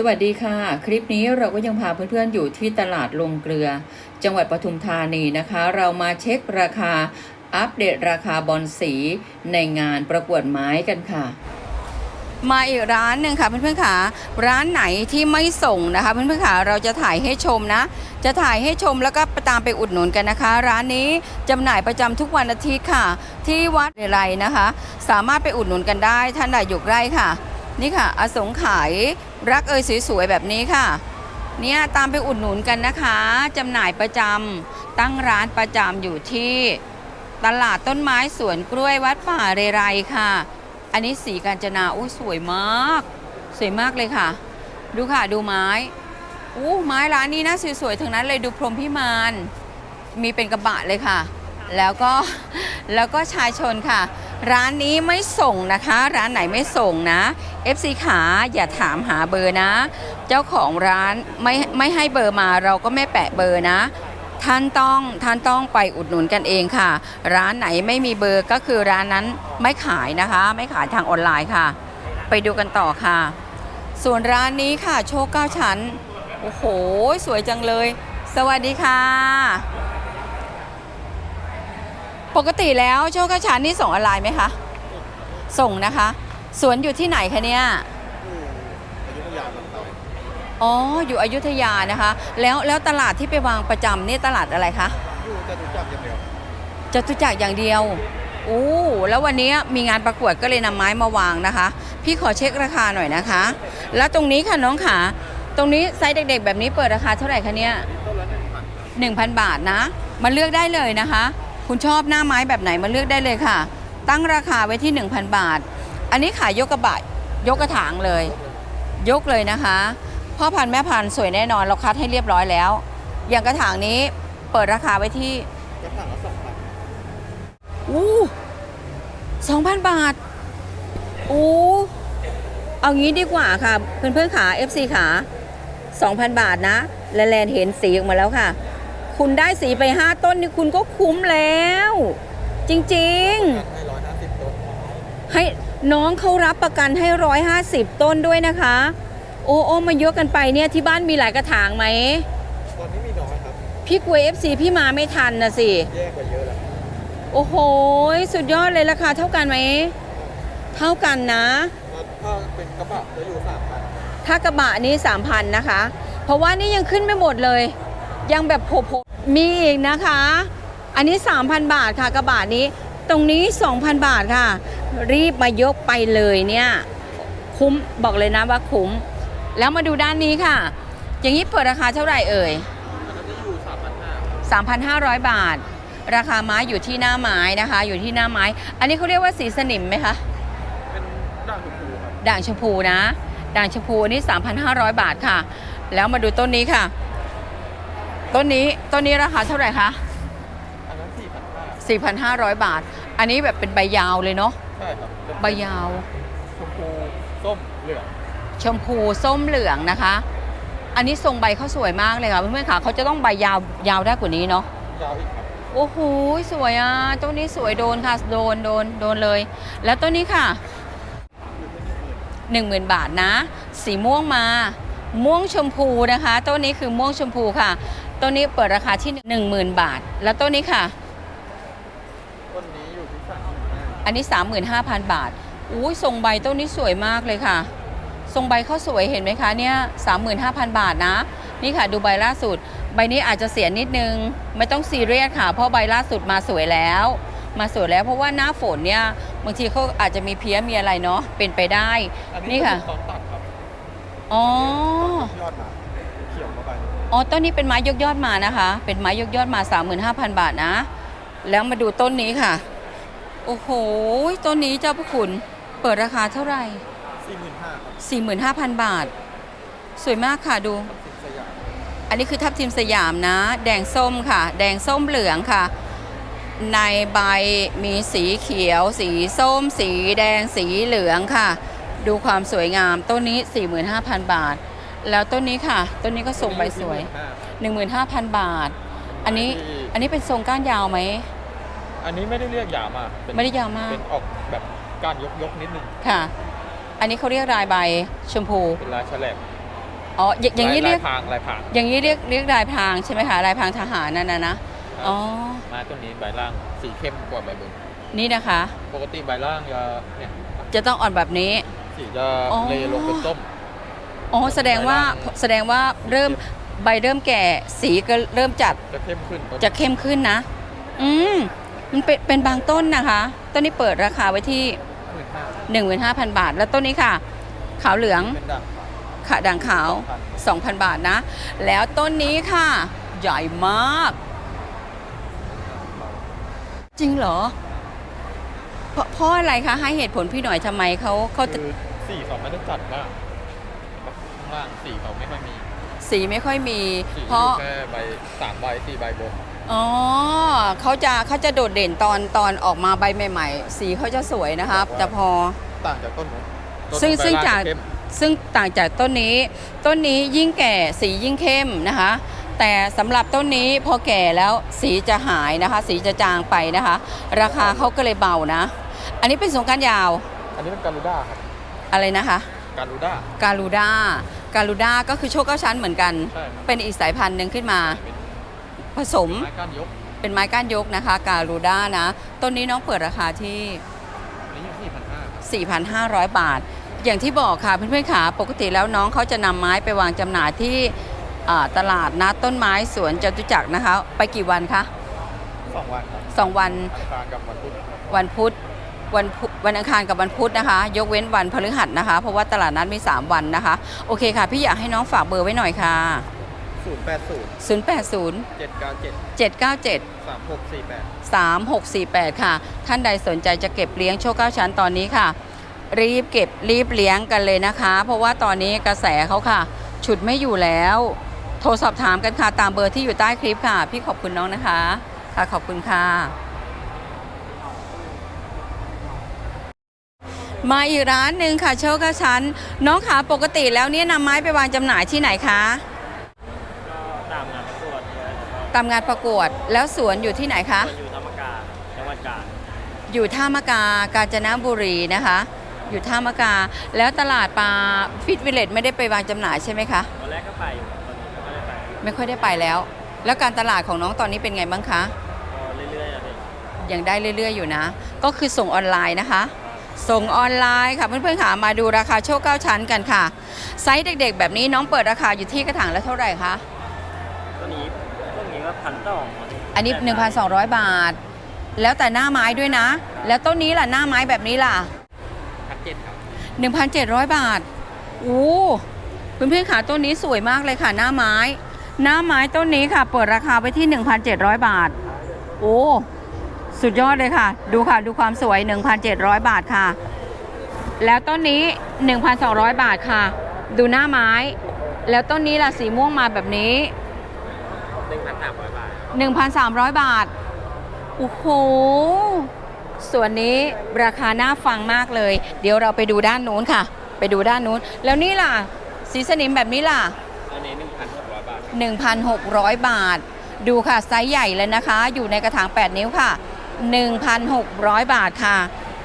สวัสดีค่ะ คลิปนี้เราก็ยังพาเพื่อนๆอยู่ที่ตลาดลงเกลือ จังหวัดปทุมธานีนะคะ เรามาเช็คราคาอัปเดตราคาบอลสีในงานประกวดไม้กันค่ะมาอีกร้านหนึ่งค่ะเพื่อนๆค่ะร้านไหนที่ไม่ส่งนะคะเพื่อนๆค่ะเราจะถ่ายให้ชมนะ จะถ่ายให้ชมแล้วก็ตามไปอุดหนุนกันนะคะ ร้านนี้จำหน่ายประจำทุกวันอาทิตย์ค่ะ ที่วัดเรไรนะคะ สามารถไปอุดหนุนกันได้ท่านใดอยู่ใกล้ค่ะ นี่ค่ะ อสงไขาย รักเอยสวยๆแบบนี้ค่ะ เนี่ยตามไปอุดหนุนกันนะคะจำหน่ายประจำตั้งร้านประจำอยู่ที่ตลาดต้นไม้สวนกล้วยวัดป่าเรไรค่ะ อันนี้สีกาญจนาอู้สวยมาก สวยมากเลยค่ะ ดูค่ะดูไม้อู้ไม้ร้านนี้นะสวยๆทั้งนั้นเลยดูพรหมพิมาน มีเป็นกระบะเลยค่ะ แล้วก็แล้วก็ชายชนค่ะ ร้านนี้ไม่ส่งนะคะ ร้านไหนไม่ส่งนะ FC ขาอย่าถามหาเบอร์นะ เจ้าของร้านไม่ไม่ให้เบอร์มาเราก็ไม่แปะเบอร์นะท่านต้องท่านต้องไปอุดหนุนกันเองค่ะ ร้านไหนไม่มีเบอร์ก็คือร้านนั้นไม่ขายนะคะ ไม่ขายทางออนไลน์ค่ะ ไปดูกันต่อค่ะ ส่วนร้านนี้ค่ะ โชคเก้าชั้น โอ้โห สวยจังเลย สวัสดีค่ะ ปกติแล้วโชคเก้าชั้นนี่ส่งออนไลน์ไหมคะ ส่งนะคะ สวนอยู่ที่ไหนคะเนี่ยอ๋อ อยู่อยุธยานะคะ แล้วแล้วตลาดที่ไปวางประจำนี่ตลาดอะไรคะอยู่จตุจักรอย่างเดียวจตุจักรอย่างเดียวอู้แล้ววันนี้มีงานประกวดก็เลยนำไม้มาวางนะคะ พี่ขอเช็คราคาหน่อยนะคะ แล้วตรงนี้ค่ะน้องขาตรงนี้ไซส์เด็กๆ แบบนี้เปิดราคาเท่าไหร่คะเนี่ยต้นละหนึ่งพัน1,000บาทนะ มาเลือกได้เลยนะคะ คุณชอบหน้าไม้แบบไหนมาเลือกได้เลยค่ะ ตั้งราคาไว้ที่ 1,000 บาท อันนี้ขายยกกระบะยกกระถางเลย ยกเลยนะคะพ่อพันธุ์แม่พันธุ์สวยแน่นอนเราคัดให้เรียบร้อยแล้ว อย่างกระถางนี้เปิดราคาไว้ที่กระถางละสองพันอู้สองพันบาทอู้เอางี้ดีกว่าค่ะ เพื่อนเพื่อนๆขา FC ขา 2,000 บาทนะ แลนแลนเห็นสีออกมาแล้วค่ะ คุณได้สีไป 5 ต้นนี่คุณก็คุ้มแล้ว จริงให้ร้อยห้าสิบต้นๆให้น้องเขารับประกันให้ 150 ต้นด้วยนะคะ โอ้โอ้มาเยอะกันไปเนี่ยที่บ้านมีหลายกระถางไหมตอนนี้มีน้อยครับ พี่กลัว FC พี่มาไม่ทันนะสิแยกกว่าเยอะแล้วโอ้โห สุดยอดเลยราคาเท่ากันไหม เท่ากันนะ ถ้าเป็นกระบะจะอยู่สามพันถ้ากระบะนี้3,000นะคะ เพราะว่านี่ยังขึ้นไม่หมดเลย ยังแบบโผล่ๆ มีอีกนะคะ อันนี้ 3,000 บาทค่ะกระบะนี้ ตรงนี้ 2,000 บาทค่ะ รีบมายกไปเลยเนี่ย คุ้มบอกเลยนะว่าคุ้ม แล้วมาดูด้านนี้ค่ะ อย่างนี้เปิดราคาเท่าไหร่เอ่ยอันนั้นจะอยู่สามพันห้า3,500 บาท ราคาไม้อยู่ที่หน้าไม้นะคะ อยู่ที่หน้าไม้ อันนี้เขาเรียกว่าสีสนิมไหมคะ เป็นด่างชมพูครับ ด่างชมพูนะ ด่างชมพูอันนี้ 3,500 บาทค่ะ แล้วมาดูต้นนี้ค่ะ ต้นนี้ต้นนี้ราคาเท่าไหร่คะอันนั้นสี่พันห้า4,500 บาท อันนี้แบบเป็นใบยาวเลยเนาะใช่ครับเป็นใบยาว ชมพูส้มเหลืองชมพูส้มเหลืองนะคะ อันนี้ทรงใบเขาสวยมากเลยค่ะเพื่อนๆค่ะเขาจะต้องใบยาวยาวได้กว่านี้เนาะยาวอีกครับโอ้โหสวยอะต้นนี้สวยโดนค่ะโดนโดนโดนเลย แล้วต้นนี้ค่ะอยู่ที่หนึ่งหมื่น10,000 บาทนะ สีม่วงมา ม่วงชมพูนะคะต้นนี้คือม่วงชมพูค่ะ ต้นนี้เปิดราคาที่ 10,000 บาท แล้วต้นนี้ค่ะ ต้นนี้อยู่ที่สามหมื่นห้าอันนี้ 35,000 บาทอุ้ยทรงใบต้นนี้สวยมากเลยค่ะ ทรงใบเขาสวยเห็นไหมคะเนี่ย35,000 บาทนะ นี่ค่ะดูใบล่าสุด ใบนี้อาจจะเสียนิดนึง ไม่ต้องซีเรียสค่ะ เพราะใบล่าสุดมาสวยแล้ว มาสวยแล้วเพราะว่าหน้าฝนเนี่ยบางทีเขาอาจจะมีเพี้ยมีอะไรเนาะเป็นไปได้อันนี่นี้ค่ะตอนตัดครับอ๋อ ยอดมาเขียวเข้าไปอ๋อต้นนี้เป็นไม้ยกยอดมานะคะ เป็นไม้ยกยอดมา 35,000 บาทนะ แล้วมาดูต้นนี้ค่ะ โอ้โห ต้นนี้เจ้าพระคุณเปิดราคาเท่าไหร่สี่หมื่นห้าครับ45,000 บาท สวยมากค่ะดู สิบสยามอันนี้คือทับทิมสยามนะ แดงส้มค่ะ แดงส้มเหลืองค่ะ ในใบมีสีเขียว สีส้ม สีแดง สีเหลืองค่ะ ดูความสวยงาม ต้นนี้ 45,000 บาท แล้วต้นนี้ค่ะ ต้นนี้ก็ทรงใบสวย 15,000 บาทอันนี้อันนี้เป็นทรงก้านยาวไหม อันนี้ไม่ได้เรียกยาวมากเป็นไม่ได้ยาวมาก เป็นออกแบบการยกยกๆนิดนึง ค่ะ อันนี้เขาเรียกรายใบชมพู เป็นลายแฉลบอ๋อ อย่าอย่างนี้เรียก ลพรางลายพรางอย่างนี้เรียกเรียกลายพรางใช่ไหมคะลายพรางทหารนั่นนะนะ อ๋อไม้ต้นนี้ใบล่างสีเข้มกว่าใบบน นี่นะคะ ปกติใบล่างจะเนี่ยจะต้องอ่อนแบบนี้ สีจะอ๋อเลลงเป็นส้ม อ๋อแสดงว่าใบล่างแสดงว่าเริ่มใบเริ่มแก่สีก็เริ่มจัดจะเข้มขึ้นต้นจะเข้มขึ้นนะ อืมมันเป็นเป็นบางต้นนะคะ ต้นนี้เปิดราคาไว้ที่ หมื่นห้า15,000 บาท แล้วต้นนี้ค่ะ ขาวเหลืองเป็นด่างขาวขะด่างขาว 2,000 บาทนะ แล้วต้นนี้ค่ะ ใหญ่มาก จริงเหรอเพราะเพราะอะไรคะให้เหตุผลพี่หน่อยทำไมเขาเขาจะ คือสีเขาไม่ได้จัดมาก ข้างล่างสีเขาไม่ค่อยมีสีไม่ค่อยมี สีเพราะ อยู่แค่ใบสามใบสี่ใบบน อ๋อเขาจะเขาจะโดดเด่นตอนตอนออกมาใบใหม่ๆ สีเขาจะสวยนะครับ แต่พอ ต่างจากต้นนู้นต้นซึ่งใบซึ่งล่จากเข้มซึ่งต่างจากต้นนี้ ต้นนี้ยิ่งแก่สียิ่งเข้มนะคะ แต่สำหรับต้นนี้พอแก่แล้วสีจะหายนะคะ สีจะจางไปนะคะ ราคาเขาก็เลยเบานะ อันนี้เป็นสงกรารยาวอันนี้เป็นการูด้าครับอะไรนะคะ การูด้า การูด้าการูด้าก็คือโชคเก้าชั้นเหมือนกัน ใช่ครับ เป็นอีกสายพันธุ์หนึ่งขึ้นมา เป็นผสมไม้ก้านยกเป็นไม้ก้านยกนะคะ การูด้านะ ต้นนี้น้องเปิดราคาที่ อันนี้อยู่ที่พันห้า4,500 บาท อย่างที่บอกค่ะเพื่อนๆขาปกติแล้วน้องเขาจะนำไม้ไปวางจำหน่ายที่อ่าตลาดนัดต้นไม้สวนจตุจักรนะคะ ไปกี่วันคะสองวันครับสองวัน อังคารกับวันพุธวันพุธ วันพุธวันอังคารกับวันพุธนะคะ ยกเว้นวันพฤหัสนะคะ เพราะว่าตลาดนัดมี 3 วันนะคะ โอเคค่ะ พี่อยากให้น้องฝากเบอร์ไว้หน่อยค่ะศูนย์แปดศูนย์080เจ็ดเก้าเจ็ด797สามหกสี่แปด3648 ค่ะ ท่านใดสนใจจะเก็บเลี้ยงโชคเก้าชั้นตอนนี้ค่ะ รีบเก็บรีบเลี้ยงกันเลยนะคะ เพราะว่าตอนนี้กระแสเขาค่ะ ฉุดไม่อยู่แล้ว โทรสอบถามกันค่ะ ตามเบอร์ที่อยู่ใต้คลิปค่ะ พี่ขอบคุณน้องนะคะ ค่ะขอบคุณค่ะ มาอีกร้านหนึ่งค่ะ โชคเก้าชั้น น้องขาปกติแล้วเนี่ยนำไม้ไปวางจำหน่ายที่ไหนคะตามงานประกวดเนี่ยนะครับตามงานประกวดแล้วสวนอยู่ที่ไหนคะส่วนอยู่ธรรมกาจังหวัดกาญอยู่ท่ามะกากาญจนบุรีนะคะ อยู่ท่ามะกา แล้วตลาดปลาฟิตวิลเลจไม่ได้ไปวางจำหน่ายใช่ไหมคะตอนแรกก็ไปอยู่ตอนนี้ก็ไม่ได้ไปไม่ค่อยได้ไปแล้ว แล้วการตลาดของน้องตอนนี้เป็นไงบ้างคะก็เรื่อยๆอะพี่ยังได้เรื่อย ๆ อยู่นะ ก็คือส่งออนไลน์นะคะ ส่งออนไลน์ค่ะเพื่อนๆค่ะมาดูราคาโชคเก้าชั้นกันค่ะ ไซส์เด็กๆ แบบนี้น้องเปิดราคาอยู่ที่กระถางละเท่าไหร่คะตัวนี้พวกนี้ก็พันสองอันนี้ 1,200 บาท แล้วแต่หน้าไม้ด้วยนะ แล้วต้นนี้ล่ะหน้าไม้แบบนี้ล่ะพันเจ็ดครับ1,700บาทโอ้เพื่อนๆค่ะต้นนี้สวยมากเลยค่ะ หน้าไม้ หน้าไม้ต้นนี้ค่ะ เปิดราคาไปที่ 1,700 บาท โอ้ สุดยอดเลยค่ะ ดูค่ะ ดูความสวย 1,700 บาทค่ะ แล้วต้นนี้ 1,200 บาทค่ะ ดูหน้าไม้ แล้วต้นนี้ล่ะสีม่วงมาแบบนี้หนึ่งพันสามร้อยบาท 1,300 บาท โอ้โห ส่วนนี้ราคาน่าฟังมากเลย เดี๋ยวเราไปดูด้านนู้นค่ะ ไปดูด้านนู้น แล้วนี่ล่ะ สีสนิมแบบนี้ล่ะ อันนี้หนึ่งพันหกร้อยบาท 1,600 บาทดูค่ะ ไซส์ใหญ่เลยนะคะ อยู่ในกระถาง 8 นิ้วค่ะ 1,600 บาทค่ะ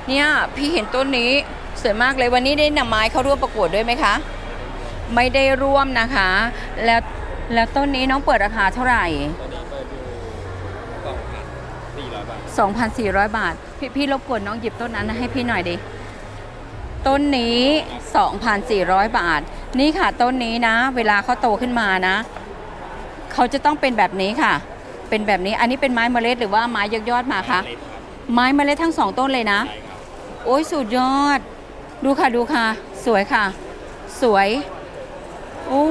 เนี่ยพี่เห็นต้นนี้สวยมากเลยวันนี้ได้นำไม้เข้าร่วมประกวดด้วยไหมคะ ไม่ได้ร่วมนะคะ แล้วแล้วต้นนี้น้องเปิดราคาเท่าไหร่ ตอนนี้เปิดอยู่สองพันสี่ร้อยบาท2,400 บาท พี่พี่รบกวนน้องหยิบต้นนั้นให้พี่หน่อยดิ ต้นนี้ 2,400 บาท นี่ค่ะต้นนี้นะ เวลาเขาโตขึ้นมานะ เขาจะต้องเป็นแบบนี้ค่ะ เป็นแบบนี้อันนี้เป็นไม้เมล็ดหรือว่าไม้ยกยอดมาคะเล็กครับไม้เมล็ดทั้งสองต้นเลยนะใช่ครับโอ้ยสุดยอด ดูค่ะดูค่ะ สวยค่ะ สวยโอ้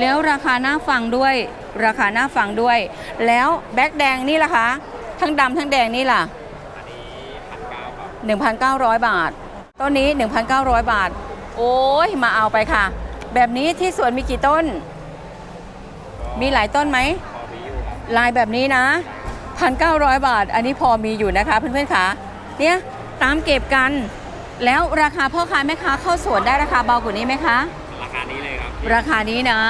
แล้วราคาน่าฟังด้วย ราคาน่าฟังด้วย แล้วแบ็คแดงนี่ล่ะคะ ทั้งดำทั้งแดงนี่ล่ะอันนี้พันเก้าครับ1,900 บาท ต้นนี้ 1,900 บาท โอ้ย มาเอาไปค่ะ แบบนี้ที่สวนมีกี่ต้น มีหลายต้นไหมพอมีอยู่ครับ ลายแบบนี้นะ 1,900 บาท อันนี้พอมีอยู่นะคะเพื่อนๆคะเนี่ยตามเก็บกัน แล้วราคาพ่อค้าแม่ค้าเข้าสวนได้ราคาเบากว่านี้ไหมคะ ราคานี้เลยครับราคานี้นะ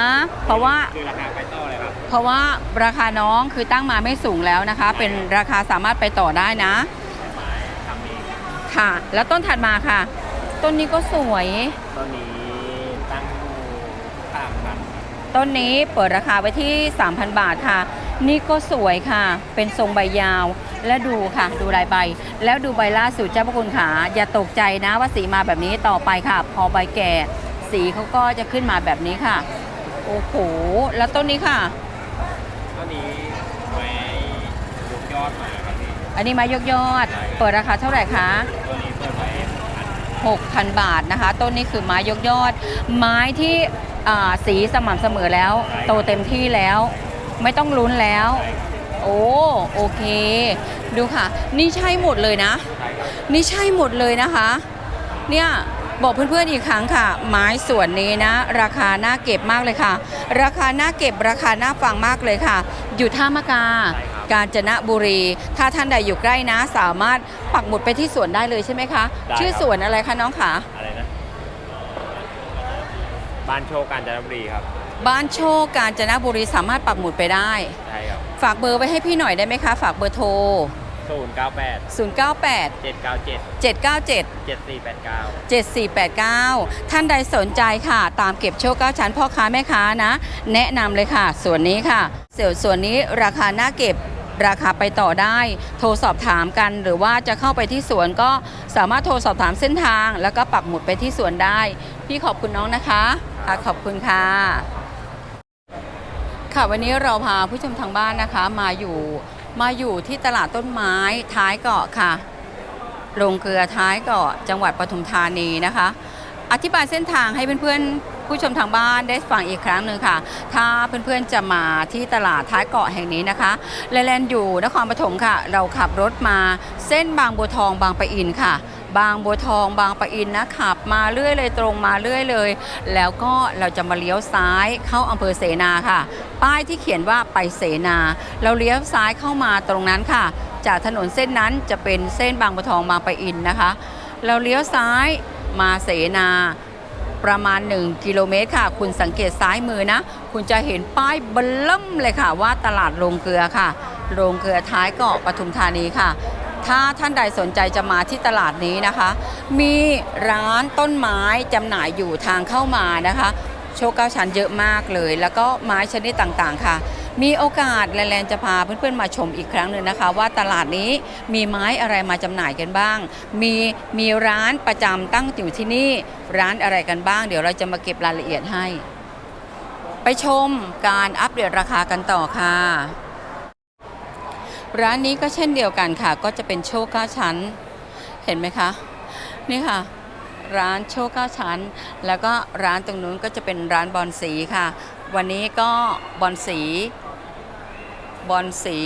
เพราะว่าคือราคาไปต่อเลยครับเพราะว่าราคาน้องคือตั้งมาไม่สูงแล้วนะคะ เป็นราคาสามารถไปต่อได้นะไม้ทำเองค่ะ แล้วต้นถัดมาค่ะ ต้นนี้ก็สวย ตอนนี้ตั้งอยู่ต้นนี้เปิดราคาไว้ที่ 3,000 บาทค่ะ นี่ก็สวยค่ะ เป็นทรงใบยาว และดูค่ะ ดูลายใบ แล้วดูใบล่าสุดเจ้าพระคุณขาอย่าตกใจนะว่าสีมาแบบนี้ต่อไปค่ะ พอใบแก่ สีเขาก็จะขึ้นมาแบบนี้ค่ะ โอ้โห แล้วต้นนี้ค่ะตัวนี้ไว้ยกยอดมาครับพี่อันนี้ไม้ยกยอด เปิดราคาเท่าไหร่คะตัวนี้เปิดไว้พัน6,000 บาทนะคะ ต้นนี้คือไม้ยกยอด ไม้ที่อ่าสีสม่ำเสมอแล้ว โตเต็มที่แล้ว ไม่ต้องลุ้นแล้ว โอ้โอเค ดูค่ะ นี่ใช่หมดเลยนะใช่ครับนี่ใช่หมดเลยนะคะ เนี่ยบอกเพื่อนๆอีกครั้งค่ะ ไม้ส่วนนี้นะ ราคาน่าเก็บมากเลยค่ะ ราคาน่าเก็บราคาน่าฟังมากเลยค่ะ อยู่ท่ามะกากาญจนบุรี ถ้าท่านใดอยู่ใกล้นะ สามารถปักหมุดไปที่สวนได้เลยใช่ไหมคะ ชื่อสวนอะไรคะน้องคะอะไรนะ บ้านโชคกาญจนบุรีครับบ้านโชคกาญจนบุรีสามารถปักหมุดไปได้ ใช่ครับฝากเบอร์ไว้ให้พี่หน่อยได้ไหมคะ ฝากเบอร์โทรศูนย์เก้าแปด098เจ็ดเก้าเจ็ด797เจ็ดสี่แปดเก้า7489 ท่านใดสนใจค่ะ ตามเก็บโชคเก้าชั้นพ่อค้าแม่ค้านะ แนะนำเลยค่ะ ส่วนนี้ค่ะเสี่ยวส่วนนี้ราคาน่าเก็บ ราคาไปต่อได้ โทรสอบถามกัน หรือว่าจะเข้าไปที่สวนก็สามารถโทรสอบถามเส้นทาง แล้วก็ปักหมุดไปที่สวนได้ พี่ขอบคุณน้องนะคะค่ะขอบคุณค่ะ ค่ะวันนี้เราพาผู้ชมทางบ้านนะคะ มาอยู่มาอยู่ที่ตลาดต้นไม้ท้ายเกาะค่ะโรงเกลือท้ายเกาะจังหวัดปทุมธานีนะคะ อธิบายเส้นทางให้เพื่อนๆ ผู้ชมทางบ้านได้ฟังอีกครั้งหนึ่งค่ะ ถ้าเพื่อนๆจะมาที่ตลาดท้ายเกาะแห่งนี้นะคะแลนอยู่นครปฐมค่ะ เราขับรถมาเส้นบางบัวทองบางปะอินค่ะบางบัวทองบางปะอินนะขับมาเรื่อยเลยตรงมาเรื่อยเลย แล้วก็เราจะมาเลี้ยวซ้ายเข้าอำเภอเสนาค่ะ ป้ายที่เขียนว่าไปเสนา เราเลี้ยวซ้ายเข้ามาตรงนั้นค่ะ จากถนนเส้นนั้นจะเป็นเส้นบางบัวทองบางปะอินนะคะ เราเลี้ยวซ้ายมาเสนา ประมาณ 1 กิโลเมตรค่ะ คุณสังเกตซ้ายมือนะ คุณจะเห็นป้ายเบลล่มเลยค่ะ ว่าตลาดโรงเกลือค่ะ โรงเกลือท้ายเกาะปทุมธานีค่ะ ถ้าท่านใดสนใจจะมาที่ตลาดนี้นะคะ มีร้านต้นไม้จำหน่ายอยู่ทางเข้ามานะคะ โชคเก้าชั้นเยอะมากเลย แล้วก็ไม้ชนิดต่างๆค่ะ มีโอกาสแลนๆจะพาเพื่อนๆมาชมอีกครั้งหนึ่งนะคะ ว่าตลาดนี้มีไม้อะไรมาจำหน่ายกันบ้าง มีมีร้านประจำตั้งอยู่ที่นี่ร้านอะไรกันบ้าง เดี๋ยวเราจะมาเก็บรายละเอียดให้ ไปชมการอัปเดตราคากันต่อค่ะ ร้านนี้ก็เช่นเดียวกันค่ะ ก็จะเป็นโชคเก้าชั้น เห็นไหมคะ นี่ค่ะ ร้านโชคเก้าชั้น แล้วก็ร้านตรงนู้นก็จะเป็นร้านบอลสีค่ะ วันนี้ก็บอลสีบอลสี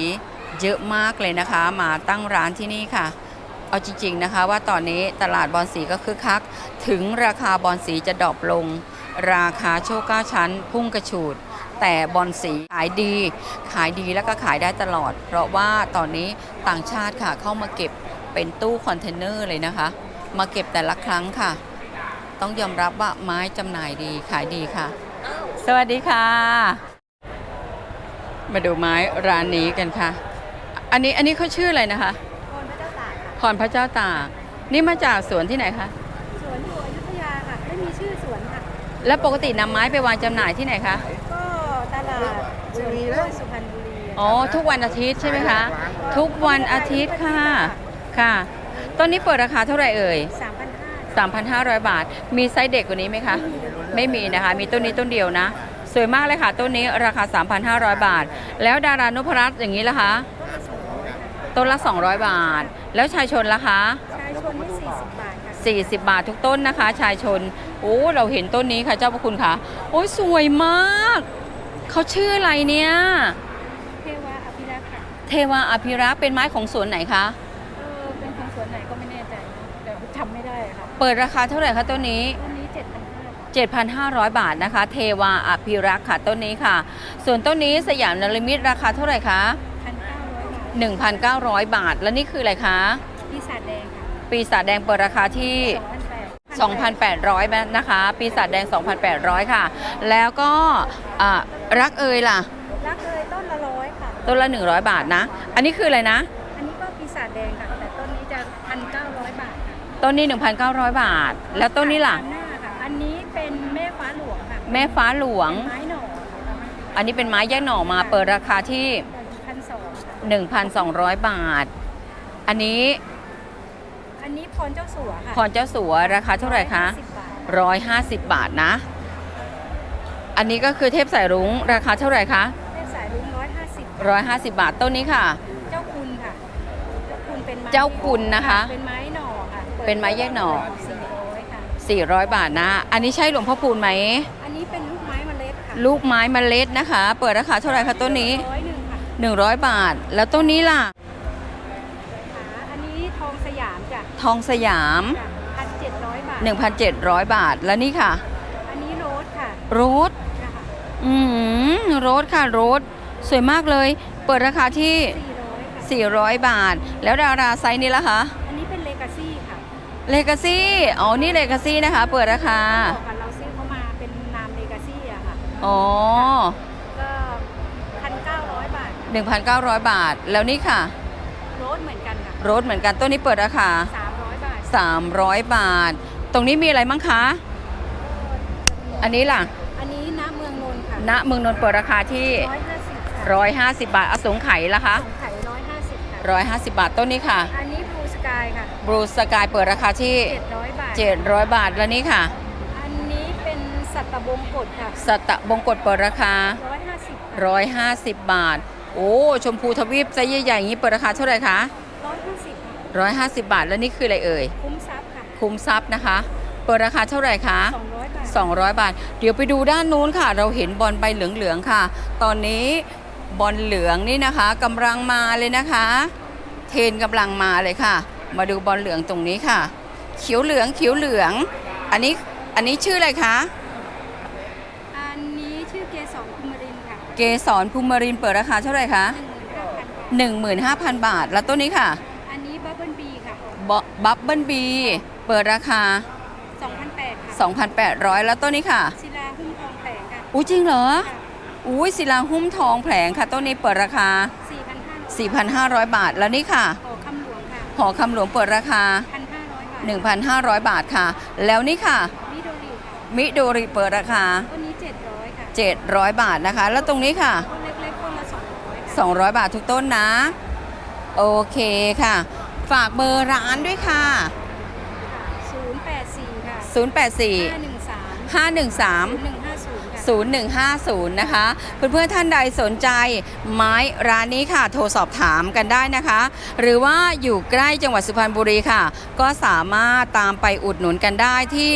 เยอะมากเลยนะคะ มาตั้งร้านที่นี่ค่ะ เอาจริงๆนะคะว่าตอนนี้ตลาดบอลสีก็คึกคัก ถึงราคาบอลสีจะดรอปลง ราคาโชคเก้าชั้น พุ่งกระฉูดแต่บอลสีขายดี ขายดีแล้วก็ขายได้ตลอด เพราะว่าตอนนี้ต่างชาติค่ะเข้ามาเก็บเป็นตู้คอนเทนเนอร์เลยนะคะ มาเก็บแต่ละครั้งค่ะ ต้องยอมรับว่าไม้จำหน่ายดีขายดีค่ะ สวัสดีค่ะ มาดูไม้ร้านนี้กันค่ะ อันนี้อันนี้เขาชื่ออะไรนะคะพรพระเจ้าตากค่ะพรพระเจ้าตาก นี่มาจากสวนที่ไหนคะสวนอยู่อยุธยาค่ะ ไม่มีชื่อสวนค่ะ แล้วปกตินำไม้ไปวางจำหน่ายที่ไหนคะก็ตลาดสวนกล้วยสุพรรณบุรีอ๋อทุกวันอาทิตย์ใช่ไหมคะ ทุกวันอาทิตย์ค่ะค่ะ ต้นนี้เปิดราคาเท่าไหร่เอ่ยสามพันห้า3,500 บาท มีไซส์เด็กกว่านี้ไหมคะ ไม่มีนะคะ มีต้นนี้ต้นเดียวนะ สวยมากเลยค่ะ ต้นนี้ราคา 3,500 บาท แล้วดารานุพรัตน์อย่างนี้ล่ะคะ ต้นละ 200 บาท แล้วชายชนล่ะคะ ชายชนนี่สี่สิบบาทค่ะ40 บาททุกต้นนะคะ ชายชน โอ้ เราเห็นต้นนี้ค่ะเจ้าพระคุณค่ะ โอ้ยสวยมาก เขาชื่ออะไรเนี่ย เทวาอภิรักษ์ค่ะ เทวาอภิรักษ์เป็นไม้ของสวนไหนคะ ไหนก็ไม่แน่ใจนะแต่จำไม่ได้ค่ะเปิดราคาเท่าไหร่คะต้นนี้ ต้นนี้เจ็ดพันห้า7,500 บาทนะคะ เทวาอภิรักษ์ค่ะต้นนี้ค่ะ ส่วนต้นนี้สยามนรมิตราคาเท่าไหร่คะ พันเก้าร้อยบาท1,900 บาท แล้วนี่คืออะไรคะ ปีศาจแดงค่ะปีศาจแดงเปิดราคาที่ สองพันแปด2,800นะคะ ปีศาจแดง 2,800 ค่ะ แล้วก็อ่ารักเอยล่ะ รักเลยต้นละร้อยค่ะ ต้นละ 100 บาทนะ อันนี้คืออะไรนะ อันนี้ก็ปีศาจแดงค่ะแต่ต้นนี้จะ ต้นนี้ 1,900 บาท แล้วต้นนี้ล่ะพัหน้าค่ะ อันนี้เป็นแม่ฟ้าหลวงค่ะแม่ฟ้าหลวง ไม้หน่ออันนี้เป็นไม้แยกหน่อมาเปิดราคาที่ พันสองค่ะ1,200 บาท อันนี้อันนี้พรเจ้าสัวค่ะพรเจ้าสัวราคาเท่าไหร่คะสิบบาท150 บาทนะ อันนี้ก็คือเทพสายรุ้งราคาเท่าไหร่คะ เลขสายลุงร้อยห้าสิบ150 บาทต้นนี้ค่ะ เจ้าคุณค่ะ เจ้าคุณเป็นไม้เจ้าคุณนะคะ เป็นไม้หน่อค่ะปิด เป็นไม้แยกหน่อสี่ร้อยค่ะ400 บาทนะ อันนี้ใช่หลวงพ่อพูนไหม อันนี้เป็นลูกไม้เมล็ดค่ะลูกไม้เมล็ดนะคะ เปิดราคาเท่าไหร่คะต้นนี้ ร้อยหนึ่งค่ะ100 บาท แล้วต้นนี้ล่ะ ขาอันนี้ทองสยามจ้ะทองสยามพันเจ็ดร้อยบาท 1,700 บาท แล้วนี่ค่ะ อันนี้โรสค่ะโรส นะคะอืมโรสค่ะโรสสวยมากเลย เปิดราคาที่ สี่ร้อยค่ะ400 บาท แล้วดาราไซส์นี้ล่ะคะ เลกาซี่อ๋อ นี่เลกาซี่นะคะ เปิดราคา บอกกันเราซื้อเขามาเป็นนามเลกาซี่อะค่ะ อ๋อ ก็พันเก้าร้อยบาท1,900 บาท แล้วนี่ค่ะ โรสเหมือนกันค่ะโรสเหมือนกันต้นนี้เปิดราคา สามร้อยบาท300 บาท ตรงนี้มีอะไรมั้งคะ อันนี้ล่ะ อันนี้น้ำเมืองนนท์ค่ะณเมืองนนท์เปิดราคาที่ ร้อยห้าสิบค่ะ150 บาทอสงไข่ล่ะคะ สงไข่ร้อยห้าสิบค่ะ 150 บาทต้นนี้ค่ะ อันนี้บลูส กายค่ะบรูสกายเปิดราคาที่เจ็ดร้อยบาท 700 บาทแล้วนี่ค่ะ อันนี้เป็นสัตบงกฎค่ะสตะบงกฎเปิดราคาร้อยห้าสิบ150 บาท โอ้ชมพูทวีปไซส์ใหญ่ๆอย่างนี้เปิดราคาเท่าไหร่คะร้อยห้าสิบ150 บาทแล้วนี่คืออะไรเอ่ย คุ้มทรัพย์ค่ะ คุ้มทรัพย์นะคะ เปิดราคาเท่าไหร่คะสองร้อยบาท 200 บาท เดี๋ยวไปดูด้านนู้นค่ะ เราเห็นบอลใบเหลืองๆค่ะ ตอนนี้บอลเหลืองนี่นะคะกำลังมาเลยนะคะ เทรนกำลังมาเลยค่ะ มาดูบอลเหลืองตรงนี้ค่ะ เขียวเหลืองเขียวเหลือง อันนี้อันนี้ชื่ออะไรคะ อันนี้ชื่อเกสรคุมรินทร์ค่ะเกสรภูมิรินทร์เปิดราคาเท่าไหร่คะหนึ่งหมื่นห้าพันบาท15,000บาทแล้วต้นนี้ค่ะ อันนี้บับเบิลบีค่ะบับเบิลบีเปิดราคาสองพันแปดค่ะ2,800 แล้วต้นนี้ค่ะศิลาหุ้มทองแผงค่ะอู้จริงเหรออุ้ยศิลาหุ้มทองแผลงค่ะต้นนี้เปิดราคาสี่พันห้า4,500 บาทแล้วนี่ค่ะโอคำ หลวงค่ะหอคำหลวงเปิดราคาพันห้าร้อยบาท1,500 บาทค่ะ แล้วนี่ค่ะ มิโดริค่ะมิโดริเปิดราคา ต้นนี้เจ็ดร้อยค่ะ700 บาทนะคะ แล้วตรงนี้ค่ะ ต้นเล็กๆต้นละสองร้อยค่ะ200 บาททุกต้นนะ โอเคค่ะ ฝากเบอร์ร้านด้วยค่ะศูนย์แปดสี่ค่ะ084ห้าหนึ่งสาม513หนึ่งห้าศูนย์ค่ะ 0150 นะคะ เพื่อนๆท่านใดสนใจไม้ร้านนี้ค่ะ โทรสอบถามกันได้นะคะ หรือว่าอยู่ใกล้จังหวัดสุพรรณบุรีค่ะ ก็สามารถตามไปอุดหนุนกันได้ที่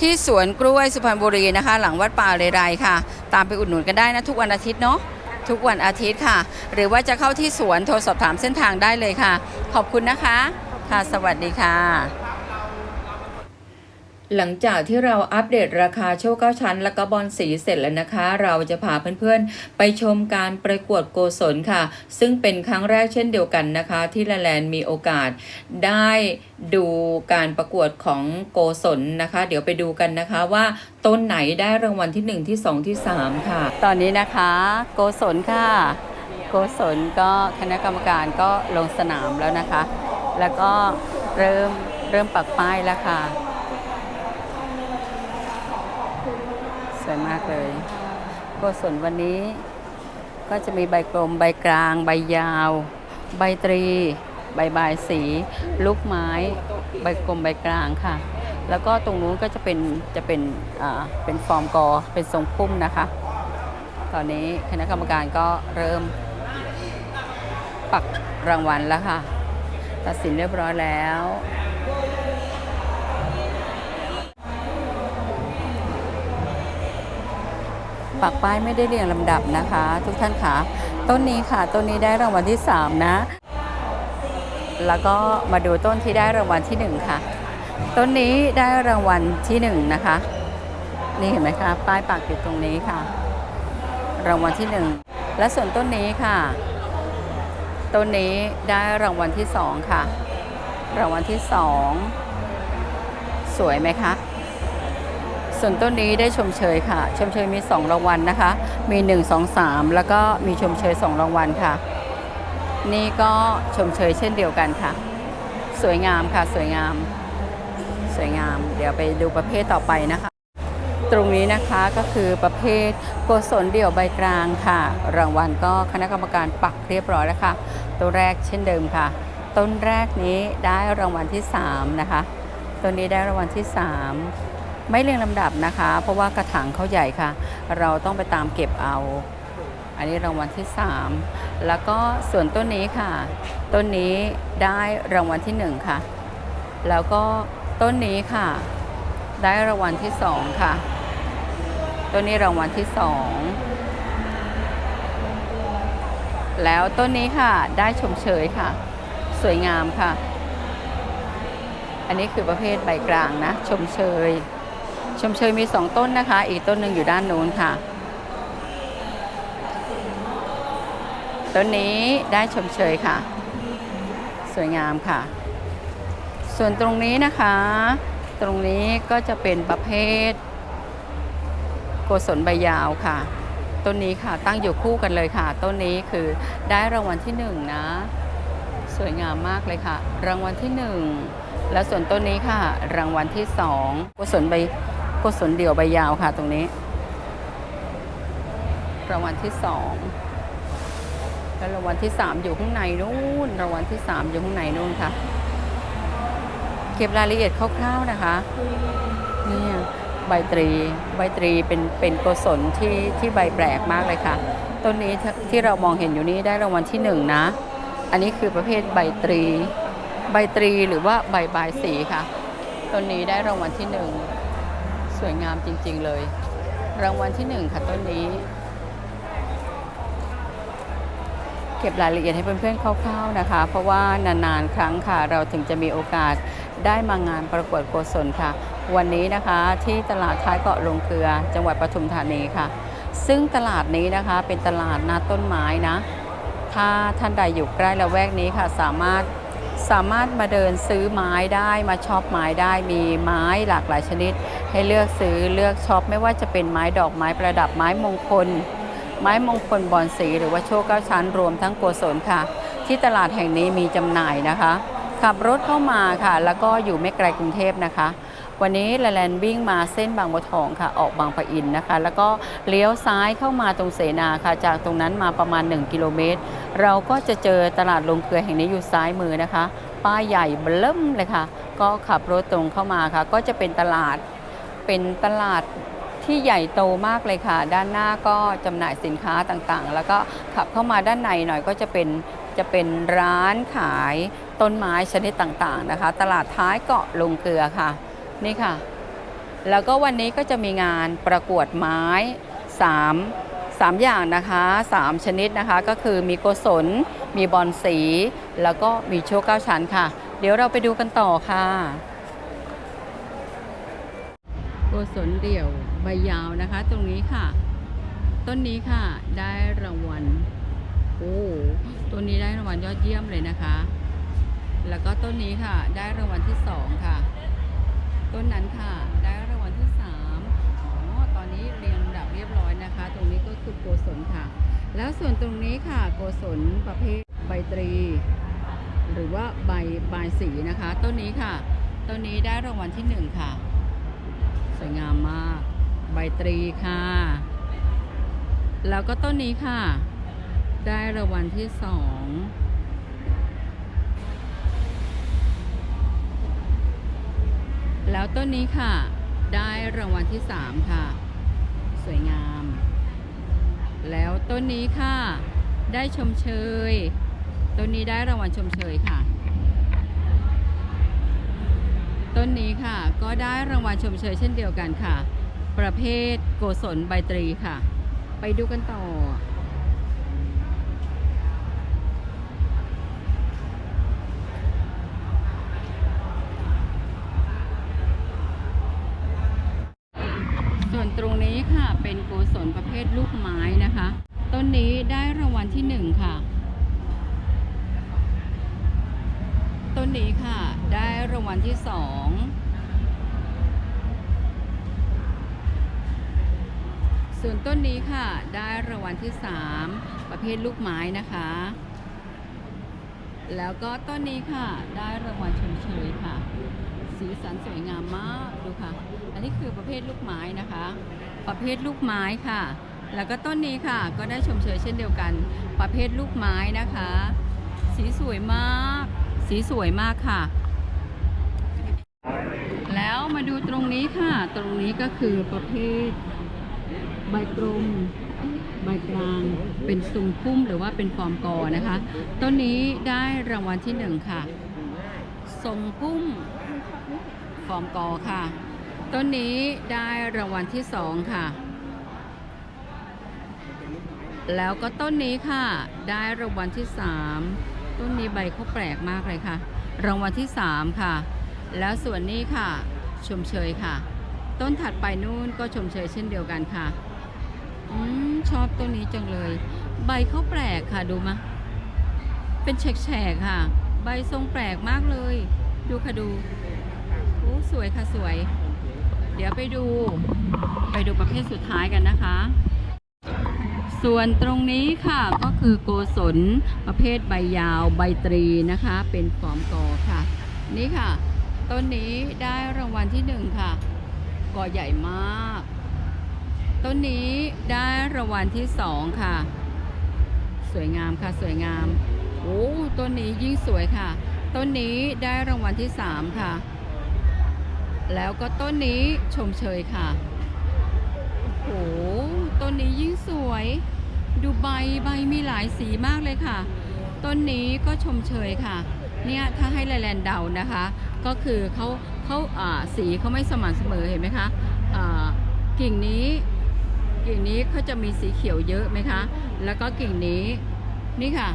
ที่สวนกล้วยสุพรรณบุรีนะคะ หลังวัดป่าเรไรค่ะ ตามไปอุดหนุนกันได้นะทุกวันอาทิตย์เนาะทุกวันอาทิตย์ค่ะ หรือว่าจะเข้าที่สวนโทรสอบถามเส้นทางได้เลยค่ะ ขอบคุณนะคะ ค่ะ สวัสดีค่ะ หลังจากที่เราอัปเดตราคาโชคเก้าชั้น แล้วก็บอลสีเสร็จแล้วนะคะ เราจะพาเพื่อนๆ ไปชมการประกวดโกศลค่ะ ซึ่งเป็นครั้งแรกเช่นเดียวกันนะคะ ที่ละแลนมีโอกาสได้ดูการประกวดของโกศลนะคะ เดี๋ยวไปดูกันนะคะว่าต้นไหนได้รางวัลที่ 1 ที่ 2 ที่ 3 ค่ะ ตอนนี้นะคะโกศลค่ะ โกศลก็คณะกรรมการก็ลงสนามแล้วนะคะ แล้วก็เริ่มเริ่มปักป้ายแล้วค่ะ วยมากเลยโกศลวันนี้ก็จะมีใบกลม ใบกลาง ใบยาว ใบตรี ใบบายสี ลูกไม้ ใบกลมใบกลางค่ะ แล้วก็ตรงนู้นก็จะเป็นจะเป็นอ่าเป็นฟอร์มกอเป็นทรงพุ่มนะคะ ตอนนี้คณะกรรมการก็เริ่มปักรางวัลแล้วค่ะ ตัดสินเรียบร้อยแล้ว ปักป้ายไม่ได้เรียงลำดับนะคะ ทุกท่านค่ะ ต้นนี้ค่ะต้นนี้ได้รางวัลที่ 3 นะ แล้วก็มาดูต้นที่ได้รางวัลที่ 1 ค่ะ ต้นนี้ได้รางวัลที่ 1 นะคะ นี่เห็นไหมคะ ป้ายปักอยู่ตรงนี้ค่ะ รางวัลที่ 1 และส่วนต้นนี้ค่ะ ต้นนี้ได้รางวัลที่ 2 ค่ะ รางวัลที่ 2 สวยไหมคะ ส่วนต้นนี้ได้ชมเชยค่ะ ชมเชยมี 2 รางวัลนะคะ มี 1 2 3 แล้วก็มีชมเชย 2 รางวัลค่ะ นี่ก็ชมเชยเช่นเดียวกันค่ะ สวยงามค่ะสวยงาม สวยงาม เดี๋ยวไปดูประเภทต่อไปนะคะ ตรงนี้นะคะก็คือประเภทโกศลเดี่ยวใบกลางค่ะ รางวัลก็คณะกรรมการปักเรียบร้อยแล้วค่ะ ตัวแรกเช่นเดิมค่ะ ต้นแรกนี้ได้รางวัลที่ 3 นะคะ ตัวนี้ได้รางวัลที่ 3 ไม่เรียงลำดับนะคะ เพราะว่ากระถางเขาใหญ่ค่ะ เราต้องไปตามเก็บเอา อันนี้รางวัลที่ 3 แล้วก็ส่วนต้นนี้ค่ะ ต้นนี้ได้รางวัลที่ 1 ค่ะ แล้วก็ต้นนี้ค่ะ ได้รางวัลที่ 2 ค่ะ ต้นนี้รางวัลที่ 2 แล้วต้นนี้ค่ะได้ชมเชยค่ะ สวยงามค่ะอันนี้คือประเภทใบกลางนะ ชมเชย ชมเชยมี 2 ต้นนะคะ อีกต้นหนึ่งอยู่ด้านโน้นค่ะ ต้นนี้ได้ชมเชยค่ะ สวยงามค่ะ ส่วนตรงนี้นะคะ ตรงนี้ก็จะเป็นประเภท โกศลใบยาวค่ะ ต้นนี้ค่ะตั้งอยู่คู่กันเลยค่ะ ต้นนี้คือได้รางวัลที่หนึ่งนะสวยงามมากเลยค่ะ รางวัลที่หนึ่งและส่วนต้นนี้ค่ะ รางวัลที่สองโกศลใบ โกศลเดี่ยวใบยาวค่ะตรงนี้ รางวัลที่สองแล้วรางวัลที่สามอยู่ข้างในนู่นรางวัลที่สามอยู่ข้างในนู่นค่ะ เก็บรายละเอียดคร่าวๆนะคะเนี่ยใบตรีใบตรีเป็นเป็นโกศลที่ที่ใบแปลกมากเลยค่ะ ต้นนี้ที่ที่เรามองเห็นอยู่นี้ได้รางวัลที่หนึ่งนะ อันนี้คือประเภทใบตรี ใบตรีหรือว่าใบบายสีค่ะ ต้นนี้ได้รางวัลที่หนึ่ง สวยงามจริง ๆ เลย รางวัลที่หนึ่งค่ะต้นนี้ เก็บรายละเอียดให้เพื่อนๆคร่าวๆนะคะ เพราะว่านานๆครั้งค่ะ เราถึงจะมีโอกาสได้มางานประกวดโกศลค่ะ วันนี้นะคะที่ตลาดท้ายเกาะลงเกลือ จังหวัดปทุมธานีค่ะ ซึ่งตลาดนี้นะคะเป็นตลาดนัดต้นไม้นะ ถ้าท่านใดอยู่ใกล้ละแวกนี้ค่ะ สามารถสามารถมาเดินซื้อไม้ได้มาช็อปไม้ได้มีไม้หลากหลายชนิด ให้เลือกซื้อเลือกช็อปไม่ว่าจะเป็นไม้ดอกไม้ประดับไม้มงคล ไม้มงคลบอนสีหรือว่าโชคเก้าชั้นรวมทั้งโกศลค่ะ ที่ตลาดแห่งนี้มีจำหน่ายนะคะ ขับรถเข้ามาค่ะ แล้วก็อยู่ไม่ไกลกรุงเทพนะคะวันนี้แลนวิ่งมาเส้นบางบัวทองค่ะ ออกบางปะอินนะคะ แล้วก็เลี้ยวซ้ายเข้ามาตรงเสนาค่ะ จากตรงนั้นมาประมาณ 1 กิโลเมตร เราก็จะเจอตลาดลงเกลือแห่งนี้อยู่ซ้ายมือนะคะ ป้ายใหญ่เบิ่มเลยค่ะ ก็ขับรถตรงเข้ามาค่ะ ก็จะเป็นตลาด เป็นตลาดที่ใหญ่โตมากเลยค่ะ ด้านหน้าก็จำหน่ายสินค้าต่างๆ แล้วก็ขับเข้ามาด้านในหน่อยก็จะเป็นจะเป็นร้านขายต้นไม้ชนิดต่างๆนะคะ ตลาดท้ายเกาะลงเกลือค่ะ นี่ค่ะ แล้วก็วันนี้ก็จะมีงานประกวดไม้3 3 อย่างนะคะ 3 ชนิดนะคะก็คือมีโกศล มีบอลสี แล้วก็มีโชคเก้าชั้นค่ะ เดี๋ยวเราไปดูกันต่อค่ะ โกศลเดี่ยวใบยาวนะคะ ตรงนี้ค่ะ ต้นนี้ค่ะได้รางวัลโอ้ต้นนี้ได้รางวัลยอดเยี่ยมเลยนะคะ แล้วก็ต้นนี้ค่ะ ได้รางวัลที่สองค่ะ ต้นนั้นค่ะได้รางวัลที่สามอ๋อตอนนี้เรียงดับเรียบร้อยนะคะ ตรงนี้ก็คือโกศลค่ะ แล้วส่วนตรงนี้ค่ะโกศลประเภทใบตรี หรือว่าใบบายสีนะคะ ต้นนี้ค่ะ ต้นนี้ได้รางวัลที่หนึ่งค่ะ สวยงามมาก ใบตรีค่ะ แล้วก็ต้นนี้ค่ะ ได้รางวัลที่สองแล้วต้นนี้ค่ะ ได้รางวัลที่สามค่ะ สวยงาม แล้วต้นนี้ค่ะ ได้ชมเชย ต้นนี้ได้รางวัลชมเชยค่ะ ต้นนี้ค่ะ ก็ได้รางวัลชมเชยเช่นเดียวกันค่ะ ประเภทโกศลใบตรีค่ะ ไปดูกันต่อ ต้นนี้ค่ะ ได้รางวัลที่สองส่วนต้นนี้ค่ะ ได้รางวัลที่สามประเภทลูกไม้นะคะ แล้วก็ต้นนี้ค่ะ ได้รางวัลชมเชยค่ะสสีสันสวยงามมากดูค่ะ อันนี้คือประเภทลูกไม้นะคะ ประเภทลูกไม้ค่ะ แล้วก็ต้นนี้ค่ะ ก็ได้ชมเชยเช่นเดียวกัน ประเภทลูกไม้นะคะ สีสวยมาก สีสวยมากค่ะ แล้วมาดูตรงนี้ค่ะ ตรงนี้ก็คือประเภทใบกลมใบกลางเป็นทรงพุ่มหรือว่าเป็นฟอร์มกอนะคะ ต้นนี้ได้รางวัลที่หนึ่งค่ะทรงพุ่มฟอร์มกอค่ะ ต้นนี้ได้รางวัลที่สองค่ะ แล้วก็ต้นนี้ค่ะ ได้รางวัลที่สาม ต้นนี้ใบเขาแปลกมากเลยค่ะ รางวัลที่สามค่ะ แล้วส่วนนี้ค่ะ ชมเชยค่ะ ต้นถัดไปนู่นก็ชมเชยเช่นเดียวกันค่ะอืมชอบต้นนี้จังเลย ใบเขาแปลกค่ะดูมะเป็นแฉกๆค่ะ ใบทรงแปลกมากเลย ดูค่ะดูโอ้สวยค่ะสวย เดี๋ยวไปดู ไปดูประเภทสุดท้ายกันนะคะ ส่วนตรงนี้ค่ะก็คือโกศลประเภทใบยาวใบตรีนะคะ เป็นฟอร์มกอค่ะ นี่ค่ะ ต้นนี้ได้รางวัลที่หนึ่งค่ะกอใหญ่มาก ต้นนี้ได้รางวัลที่สองค่ะ สวยงามค่ะสวยงามโอ้ต้นนี้ยิ่งสวยค่ะ ต้นนี้ได้รางวัลที่สามค่ะ แล้วก็ต้นนี้ชมเชยค่ะโอ้โหต้ นนี้ยิ่งสวย ดูใบใบมีหลายสีมากเลยค่ะ ต้นนี้ก็ชมเชยค่ะ เนี่ยถ้าให้แลนด์เดานะคะ ก็คือเขาเขาอ่าสีเขาไม่สม่ำเสมอเห็นไหมคะกิ่งนี้กิ่งนี้เขาจะมีสีเขียวเยอะไหมคะ แล้วก็กิ่งนี้นี่ค่ะ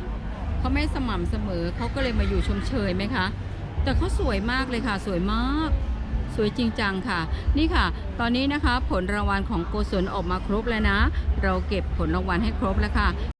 เขาไม่สม่ำเสมอเขาก็เลยมาอยู่ชมเชยไหมคะ แต่เขาสวยมากเลยค่ะสวยมาก สวยจริงจังค่ะ นี่ค่ะ ตอนนี้นะคะผลรางวัลของโกศลออกมาครบแล้วนะ เราเก็บผลรางวัลให้ครบแล้วค่ะ